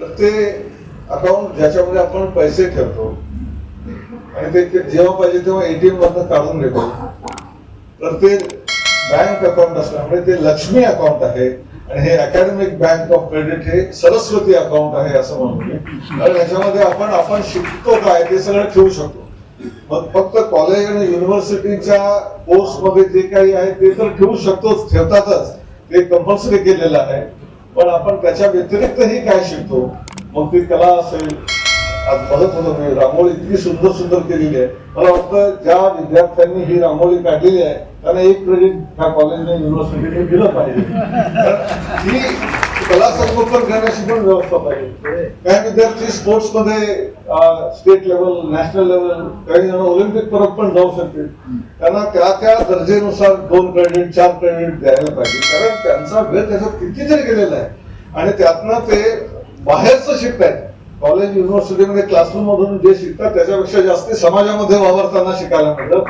तर ते अकाउंट ज्याच्यामध्ये आपण पैसे ठेवतो आणि ते जेव्हा पाहिजे तेव्हा एटीएम मधनं काढून घेतो. तर ते बँक अकाउंट असल्यामुळे ते लक्ष्मी अकाउंट आहे आणि हे अकॅडमिक बँक ऑफ क्रेडिट हे सरस्वती अकाउंट आहे असं म्हणतो मी आणि याच्यामध्ये आपण आपण शिकतो काय ते सगळं ठेवू शकतो. मग फक्त कॉलेज आणि युनिव्हर्सिटीच्या कोर्समध्ये जे काही आहे ते तर ठेवू शकतोच ठेवतातच. ते कंपल्सरी केलेलं आहे. पण आपण त्याच्या व्यतिरिक्तही काय शिकतो? मग ती कला असेल आज बघत होतो मी रांगोळी इतकी सुंदर सुंदर केलेली आहे. मला वाटतं ज्या विद्यार्थ्यांनी ही रांगोळी काढलेली आहे त्यांना एक क्रेडिट ह्या कॉलेजने युनिव्हर्सिटीने दिलं पाहिजे. ही कला संगोपन करण्याची पण व्यवस्था पाहिजे. काही विद्यार्थी स्पोर्ट्समध्ये स्टेट लेवल नॅशनल लेवल काही जण ऑलिम्पिक परत पण जाऊ शकतील. त्यांना त्या त्या दर्जेनुसार दोन क्रेडिट चार क्रेडिट द्यायला पाहिजे. कारण त्यांचा वेळ त्याच्यात कितीतरी गेलेला आहे. आणि त्यातनं ते बाहेरचं शिकतायत. कॉलेज युनिव्हर्सिटीमध्ये क्लासरूम मधून जे शिकतात त्याच्यापेक्षा जास्त समाजामध्ये वावरताना शिकायला मिळतं.